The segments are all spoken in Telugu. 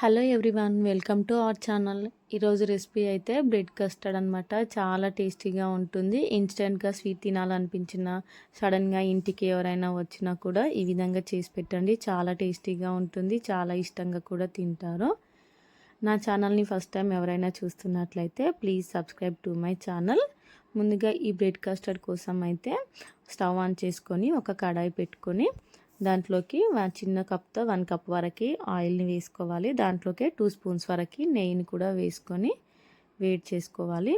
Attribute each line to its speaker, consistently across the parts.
Speaker 1: Hello everyone welcome to our channel. ఈరోజు రెసిపీ అయితే బ్రెడ్ కస్టర్డ్ అనమాట చాలా టేస్టీగా ఉంటుంది. ఇన్స్టెంట్గా స్వీట్ తినాలనిపించిన సడన్గా ఇంటికి ఎవరైనా వచ్చినా కూడా ఈ విధంగా చేసి పెట్టండి. చాలా టేస్టీగా ఉంటుంది. చాలా ఇష్టంగా కూడా తింటారు. నా ఛానల్ని ఫస్ట్ టైం ఎవరైనా చూస్తున్నట్లయితే please subscribe to my channel. ముందుగా ఈ బ్రెడ్ కస్టర్డ్ కోసం అయితే స్టవ్ ఆన్ చేసుకొని ఒక కడాయి పెట్టుకొని దాంట్లోకి చిన్న కప్తో వన్ కప్ వరకు ఆయిల్ని వేసుకోవాలి. దాంట్లోకి టూ స్పూన్స్ వరకు నెయ్యిని కూడా వేసుకొని వేడి చేసుకోవాలి.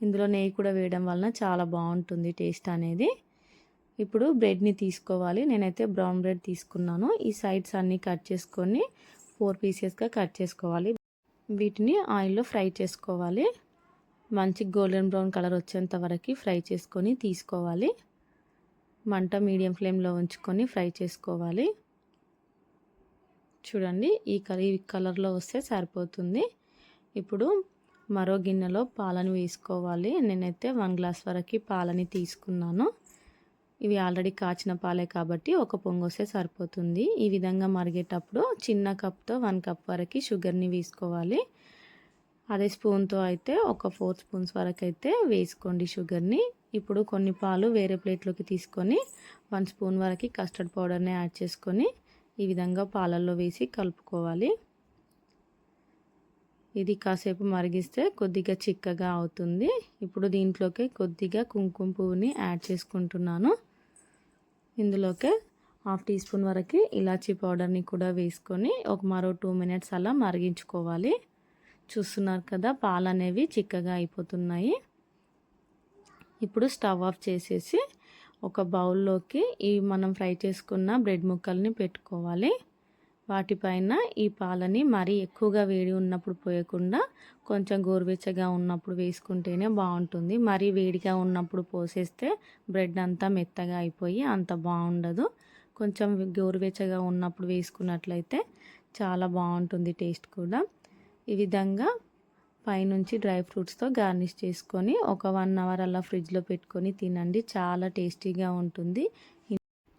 Speaker 1: ఇందులో నెయ్యి కూడా వేయడం వలన చాలా బాగుంటుంది టేస్ట్ అనేది. ఇప్పుడు బ్రెడ్ని తీసుకోవాలి. నేనైతే బ్రౌన్ బ్రెడ్ తీసుకున్నాను. ఈ సైడ్స్ అన్నీ కట్ చేసుకొని ఫోర్ పీసెస్గా కట్ చేసుకోవాలి. వీటిని ఆయిల్లో ఫ్రై చేసుకోవాలి. మంచి గోల్డెన్ బ్రౌన్ కలర్ వచ్చేంత వరకు ఫ్రై చేసుకొని తీసుకోవాలి. మంట మీడియం ఫ్లేమ్లో ఉంచుకొని ఫ్రై చేసుకోవాలి. చూడండి ఈ కర్రీ కలర్లో వస్తే సరిపోతుంది. ఇప్పుడు మరో గిన్నెలో పాలను వేసుకోవాలి. నేనైతే వన్ గ్లాస్ వరకు పాలని తీసుకున్నాను. ఇవి ఆల్రెడీ కాచిన పాలే కాబట్టి ఒక పొంగు వస్తే సరిపోతుంది. ఈ విధంగా మరిగేటప్పుడు చిన్న కప్తో వన్ కప్ వరకు షుగర్ని వేసుకోవాలి. అదే స్పూన్తో అయితే ఒక ఫోర్ స్పూన్స్ వరకు అయితే వేసుకోండి షుగర్ని. ఇప్పుడు కొన్ని పాలు వేరే ప్లేట్లోకి తీసుకొని వన్ స్పూన్ వరకు కస్టర్డ్ పౌడర్ని యాడ్ చేసుకొని ఈ విధంగా పాలల్లో వేసి కలుపుకోవాలి. ఇది కాసేపు మరిగిస్తే కొద్దిగా చిక్కగా అవుతుంది. ఇప్పుడు దీంట్లోకి కొద్దిగా కుంకుమ పువ్వుని యాడ్ చేసుకుంటున్నాను. ఇందులోకే హాఫ్ టీ స్పూన్ వరకు ఇలాచీ పౌడర్ని కూడా వేసుకొని ఒక మరో టూ మినిట్స్ అలా మరిగించుకోవాలి. చూస్తున్నారు కదా పాలు అనేవి చిక్కగా అయిపోతున్నాయి. ఇప్పుడు స్టవ్ ఆఫ్ చేసేసి ఒక బౌల్లోకి ఈ మనం ఫ్రై చేసుకున్న బ్రెడ్ ముక్కల్ని పెట్టుకోవాలి. వాటిపైన ఈ పాలని మరీ ఎక్కువగా వేడి ఉన్నప్పుడు పోయకుండా కొంచెం గోరువెచ్చగా ఉన్నప్పుడు వేసుకుంటేనే బాగుంటుంది. మరీ వేడిగా ఉన్నప్పుడు పోసేస్తే బ్రెడ్ అంతా మెత్తగా అయిపోయి అంత బాగుండదు. కొంచెం గోరువెచ్చగా ఉన్నప్పుడు వేసుకున్నట్లయితే చాలా బాగుంటుంది టేస్ట్ కూడా. ఈ విధంగా పైనుంచి డ్రై ఫ్రూట్స్తో గార్నిష్ చేసుకొని ఒక వన్ అవర్ అలా ఫ్రిడ్జ్లో పెట్టుకొని తినండి. చాలా టేస్టీగా ఉంటుంది.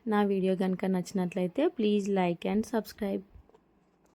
Speaker 1: నా వీడియో కనుక నచ్చినట్లయితే ప్లీజ్ లైక్ అండ్ సబ్స్క్రైబ్.